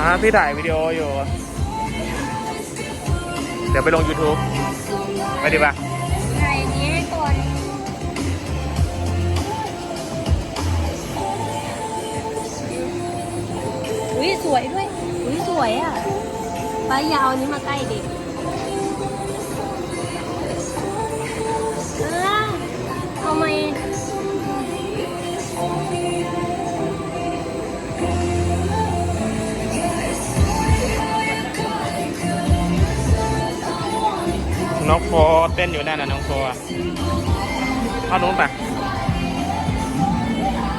อ่าพี่ถ่ายวิดีโออยู่ เดี๋ยวไปลง YouTube ไปดีปะถ่นี้ให้ก่อนอุ้ยสวยด้วยอุ้ยสวยอะป้ายาวนี้มาใกล้เด็ก น้องโฟเต้นอยู่นั่นน่ะน้องโฟอะเอานู้นไป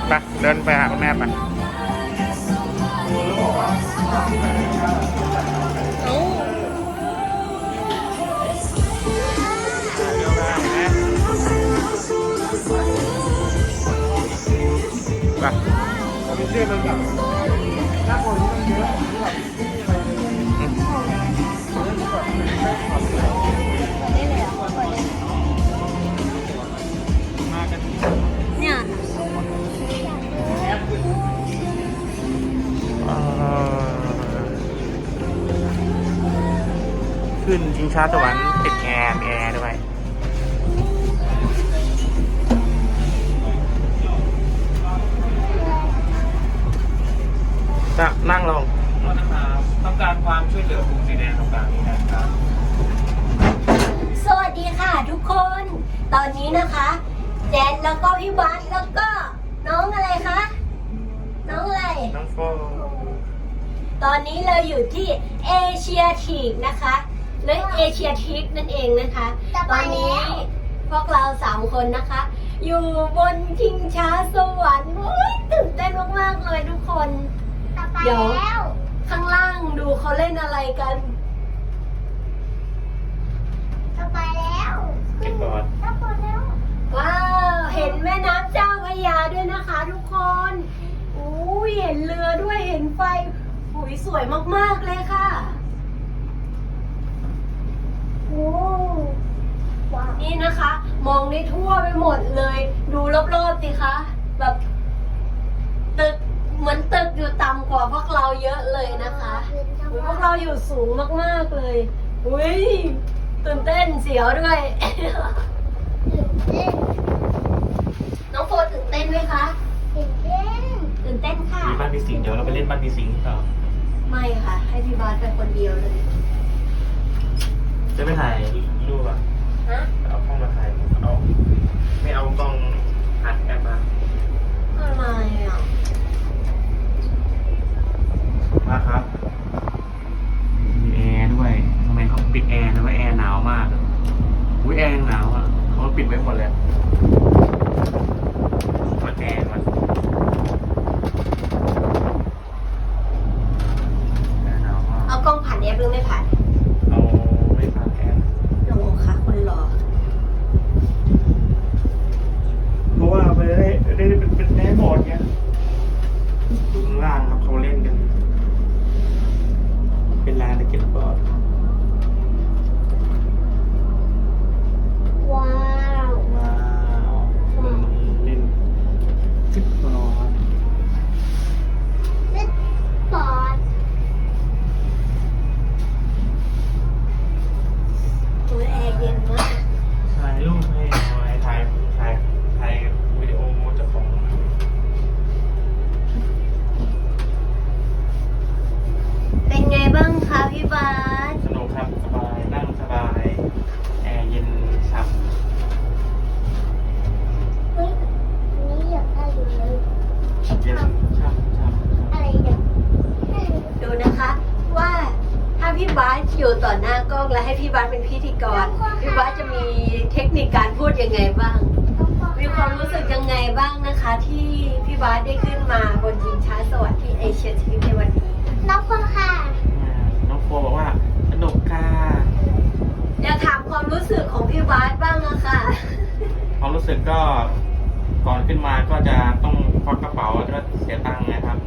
ไปเดินไปหาคุณแม่ไปเอาไปมา ขึ้นชิงช้าสวรรค์ติดแอร์มีแอร์ด้วยจะนั่งลงต้องการความช่วยเหลือปุ่มสีแดงตรงกลางนี้นะครับ สวัสดีค่ะทุกคน ตอนนี้นะคะ แจนแล้วก็พี่บาสแล้วก็น้องอะไรคะ น้องอะไร น้องโฟ ตอนนี้เราอยู่ที่เอเชียทีกนะคะหรือเอเชียทิกนั่นเองนะคะ ตอนนี้พวกเราสามคนนะคะ อยู่บนชิงช้าสวรรค์โอ้ยตื่นเต้นมากๆเลยทุกคน เดี๋ยวข้างล่างดูเขาเล่นอะไรกันจะไปแล้วเก็บบอร์ดจะไปแล้วว้าวเห็นแม่น้ำเจ้าพระยาด้วยนะคะ ทุกคนอู้ยเห็นเรือด้วยเห็นไฟ หุยสวยมากๆเลยค่ะ โอ้ว้าวนี่นะคะ มองได้ทั่วไปหมดเลย ดูรอบๆสิคะ แบบตึกเหมือนตึกอยู่ต่ำกว่าพวกเราเยอะเลยนะคะอุ๊ยพวกเราอยู่สูงมากๆเลย อุ้ยตื่นเต้นเสียวด้วย ตื่นเต้นน้องโฟนตื่นเต้นไหมคะตื่นเต้น ตื่นเต้นค่ะ มีบ้านมีสิงเดี๋ยวเราไปเล่นบ้านมีสิงต่อ ไม่ค่ะ ให้พี่บาสไปคนเดียวเลย จะไปถ่ายรูปอะฮะ เอากล้องมาถ่ายเอาไม่เอากล้องอัดแอปมาอะไรอะ มาครับมีแอร์ด้วยทำไมเขาปิดแอร์นะว่าแอร์หนาวมากอุ้ยแอร์ยังหนาวอะเขาปิดไว้หมดเลยเปิดแอร์มันแอร์หนาวมากเอากล้องผ่านแอปหรือไม่ผ่าน เอาไม่ฟังแอร์โอ้ค่ะคนรอ เพราะว่าไปได้ได้เป็นเป็นแน่บอร์ดเงี้ยดูข้างล่างครับเขาเล่นกัน เป็นลานสเก็ตบอร์ด ว้าว ว้าวคนเล่นสเก็ตบอร์ด เล่นบอร์ด ตัวแอร์เย็นมาก ถ่ายรูปให้หน่อยถ่ายถ่ายถ่ายวิดีโอเจ้าของ เป็นไงบ้างคะพี่บาส สนุกครับสบายนั่งสบาย แอร์เย็นฉ่ เฮ้ยอันนี้อยากได้อยู่เลยำเย็นฉ่ำฉ่ำ อะไรเนี่ย ดูนะคะ ว่าถ้าพี่บาส อยู่ต่อหน้ากล้องและให้พี่บาสเป็นพิธีกร พี่บาสจะมีเทคนิคการพูดยังไงบ้าง มีความรู้สึกยังไงบ้างนะคะ ที่พี่บาสได้ขึ้นมาบนชิงช้าสวรรค์ที่เอเชียทีในวันนี้ น้องคนค่ะ น้องโฟบอกว่าสนุกค่ะอยากถามความรู้สึกของพี่บาสบ้างอะค่ะความรู้สึกก็ก่อนขึ้นมาก็จะต้องควักกระเป๋าแล้วก็เสียตังค์นะครับ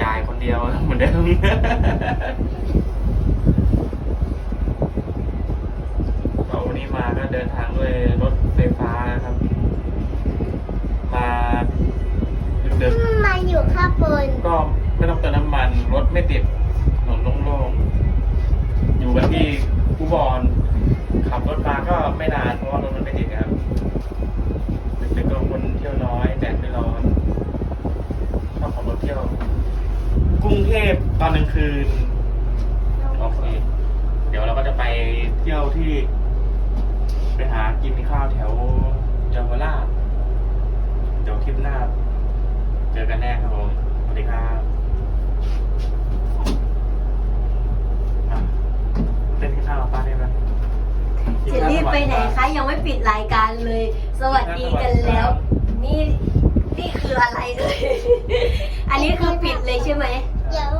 จ่ายคนเดียวเหมือนเดิม กรุงเทพตอนกลางคืนโอเคเดี๋ยวเราก็จะไปเที่ยวที่ ไปหากินข้าวแถวเยาวราชเดี๋ยวคลิปหน้า เจอกันแน่ครับผมสวัสดีครับอะเต้นข้าวป้าได้ไหมจะรีบไปไหนคะ ยังไม่ปิดรายการเลย สวัสดีกันแล้ว นี่นี่คืออะไรเอ่ยอันนี้คือปิดเลยใช่ไหม เดี๋ยว